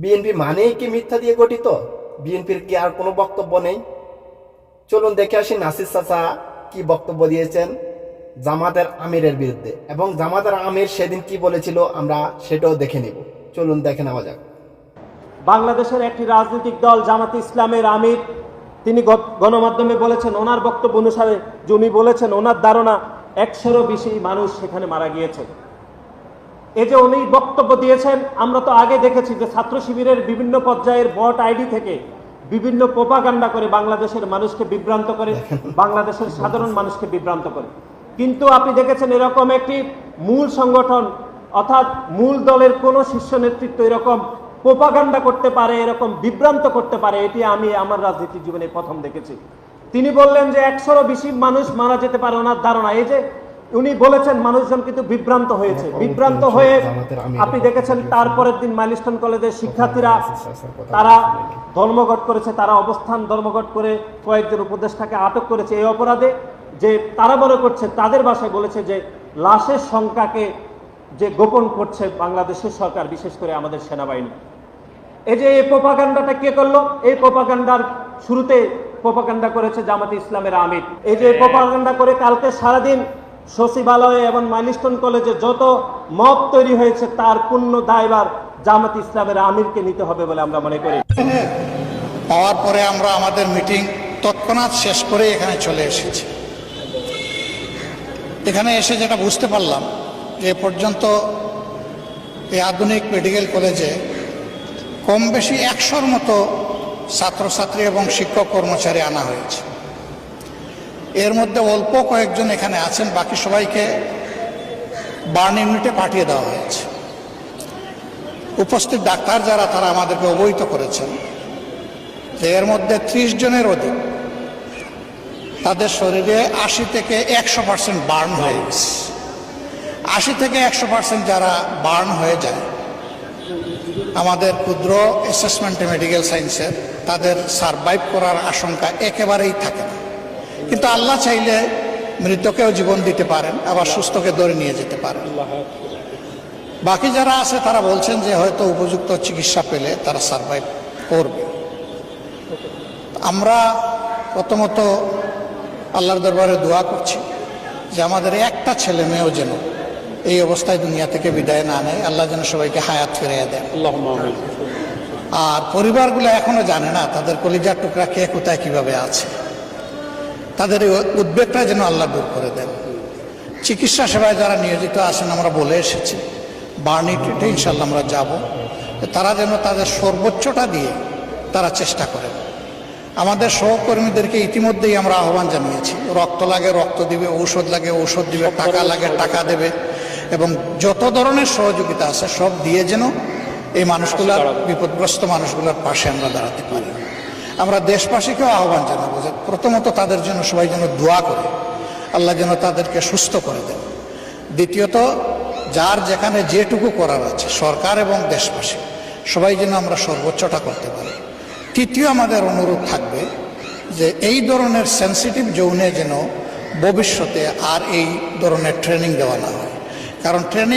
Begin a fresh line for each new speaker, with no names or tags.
BNP মানেই কি মিথ্যা দিয়ে গঠিত? বিএনপির কি আর কোনো বক্তব্য নেই? চলুন দেখে আসি নাসির চাচা কি বক্তব্য দিয়েছেন জামাতের আমিরের বিরুদ্ধে। এবং জামাতের আমির সেদিন কি বলেছিল আমরা সেটাও দেখে নিব। চলুন দেখে নেওয়া যাক।
বাংলাদেশের একটি রাজনৈতিক দল, জামাতে ইসলামের আমির, তিনি গণমাধ্যমে বলেছেন, ওনার বক্তব্য অনুসারে যে উনি বলেছেন, ওনার ধারণা একশোরও বেশি মানুষ সেখানে মারা গিয়েছে। এই যে উনি বক্তব্য দিয়েছেন, আমরা তো আগে দেখেছি যে ছাত্র শিবিরের বিভিন্ন পর্যায়ের ভোট আইডি থেকে বিভিন্ন প্রোপাগান্ডা করে বাংলাদেশের মানুষকে বিভ্রান্ত করে, বাংলাদেশের সাধারণ মানুষকে বিভ্রান্ত করে। কিন্তু আপনি দেখেছেন এরকম একটি মূল সংগঠন, অর্থাৎ মূল দলের কোনো শীর্ষ নেতৃত্ব এরকম প্রোপাগান্ডা করতে পারে, এরকম বিভ্রান্ত করতে পারে, এটি আমি আমার রাজনীতির জীবনে প্রথম দেখেছি। তিনি বললেন যে একশোরও বেশি মানুষ মারা যেতে পারে, ওনার ধারণা এই যে উনি বলেছেন মানুষজন কিন্তু বিভ্রান্ত হয়েছে। বিভ্রান্ত হয়ে আপনি দেখেছেন তারপরের দিন মাইলস্টোন কলেজের শিক্ষার্থীরা তারা ধর্মঘট করেছে তারা অবস্থান ধর্মঘট করে কয়েকজন উপদেষ্টাকে আটক করেছে। এই অপরাধে যে তারা মনে করছে তাদের ভাষায় বলেছে যে লাশের সংখ্যাকে যে গোপন করছে বাংলাদেশের সরকার বিশেষ করে আমাদের সেনাবাহিনী। এই যে এই প্রোপাগান্ডাটা কে করল? এই প্রোপাগান্ডার শুরুতে প্রোপাগান্ডা করেছে জামাতে ইসলামের আমির। এই যে প্রোপাগান্ডা করে কালকে সারাদিন সচিবালয়ে এবং মাইলস্টোন কলেজে যত মত তৈরি হয়েছে, তার পূর্ণ দায়বার জামাত ইসলামের আমিরকে নিতে হবে বলে আমরা মনে করি।
পাওয়ার পরে আমরা আমাদের মিটিং তৎক্ষণাৎ শেষ করে এখানে চলে এসেছি। এখানে এসে যেটা বুঝতে পারলাম, এ পর্যন্ত এই আধুনিক মেডিকেল কলেজে কম বেশি একশোর মতো ছাত্রছাত্রী এবং শিক্ষক কর্মচারী আনা হয়েছে। এর মধ্যে অল্প কয়েকজন এখানে আছেন, বাকি সবাইকে বার্ন ইউনিটে পাঠিয়ে দেওয়া হয়েছে। উপস্থিত ডাক্তার যারা, তারা আমাদেরকে অবহিত করেছেন। এর মধ্যে ত্রিশ জনের অধিক। তাদের শরীরে আশি থেকে একশো পার্সেন্ট বার্ন হয়ে গেছে। আশি থেকে একশো পার্সেন্ট যারা বার্ন হয়ে যায়, আমাদের ক্ষুদ্র অ্যাসেসমেন্টে মেডিকেল সায়েন্সের তাদের সারভাইভ করার আশঙ্কা একেবারেই থাকে না। কিন্তু আল্লাহ চাইলে মৃতকেও জীবন দিতে পারেন আবার সুস্থকে ধরে নিয়ে যেতে পারেন। বাকি যারা আছে তারা বলছেন যে হয়তো উপযুক্ত চিকিৎসা পেলে তারা সারভাইভ করবে। আমরা প্রথমত আল্লাহর দরবারে দোয়া করছি যে আমাদের একটা ছেলে মেয়েও যেন এই অবস্থায় দুনিয়া থেকে বিদায় না নেয় আল্লাহ যেন সবাইকে হায়াত ফিরিয়ে দেন। আর পরিবারগুলো এখনও জানে না তাদের কলিজার টুকরা কে কোথায় কীভাবে আছে। তাদের এই উদ্বেগটা যেন আল্লাহ দূর করে দেন। চিকিৎসা সেবায় যারা নিয়োজিত আছেন, আমরা বলে এসেছি বার্নিটিতে ইনশাল্লাহ আমরা যাব। তারা যেন তাদের সর্বোচ্চটা দিয়ে তারা চেষ্টা করেন। আমাদের সহকর্মীদেরকে ইতিমধ্যেই আমরা আহ্বান জানিয়েছি, রক্ত লাগে, রক্ত দিবে, ঔষধ লাগে, ঔষধ দিবে, টাকা লাগে, টাকা দেবে এবং যত ধরনের সহযোগিতা আছে, সব দিয়ে যেন এই মানুষগুলার, বিপদগ্রস্ত মানুষগুলোর পাশে আমরা দাঁড়াতে পারি। আমরা দেশবাসীকেও আহ্বান জানাব যে প্রথমত তাদের জন্য সবাই যেন দোয়া করে। আল্লাহ যেন তাদেরকে সুস্থ করে দেন। দ্বিতীয়ত, যার যেখানে যেটুকু করার আছে, সরকার এবং দেশবাসী, সবাই যেন আমরা সর্বোচ্চটা করতে পারি। তৃতীয় আমাদের অনুরোধ থাকবে যে এই ধরনের সেন্সিটিভ জোনে যেন ভবিষ্যতে আর এই ধরনের ট্রেনিং দেওয়া না হয়। কারণ ট্রেনিং